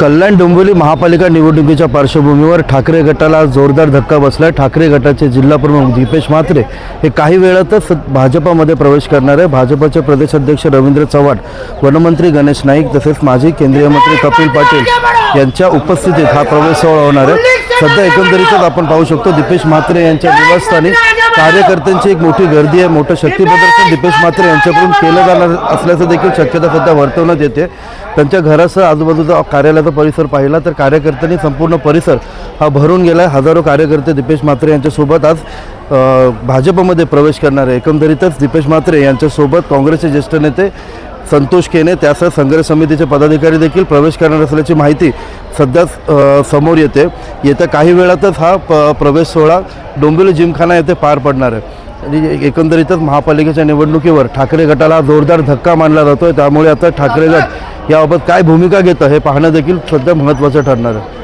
कल्याण डोंबिवली महापालिका निवडणुकीच्या पार्श्वभूमीवर ठाकरे गटाला जोरदार धक्का बसला ठाकरे गटाचे जिल्हाप्रमुख दीपेश म्हात्रे हे काही वेळातच भाजपामध्ये प्रवेश करणार आहे भाजपाचे प्रदेशाध्यक्ष रवींद्र चव्हाण वनमंत्री गणेश नाईक तसेच माजी केंद्रीय मंत्री कपिल पाटील यांच्या उपस्थितीत हा प्रवेश सोहळा होणार आहे. सध्या एकंदरीतच आपण पाहू शकतो दीपेश म्हात्रे यांच्या निवासस्थानी कार्यकर्त्यांची एक मोठी गर्दी आहे. मोठं शक्तीप्रदर्शन दीपेश म्हात्रे यांच्याकडून केलं जाणार असल्याचं देखील शक्यता सध्या वर्तवण्यात येते. त्यांच्या घरासह आजूबाजूचा कार्यालयाचा परिसर पाहिला तर कार्यकर्त्यांनी संपूर्ण परिसर हा भरून गेला आहे हजारो कार्यकर्ते दीपेश म्हात्रे यांच्यासोबत आज भाजपमध्ये प्रवेश करणार आहे. एकंदरीतच दीपेश म्हात्रे यांच्यासोबत काँग्रेसचे ज्येष्ठ नेते संतोष केने त्यासह संघर्ष समितीचे पदाधिकारी देखील प्रवेश करणार असल्याची माहिती सध्या समोर येते. येत्या काही वेळातच हा प प्रवेश सोहळा डोंबिवली जिमखाना येथे पार पडणार आहे. आणि एकंदरीतच महापालिकेच्या निवडणुकीवर ठाकरे गटाला जोरदार धक्का मानला जातोय. त्यामुळे आता ठाकरे गट याबाबत काय भूमिका घेतं हे पाहणं देखील सध्या महत्त्वाचं ठरणार आहे.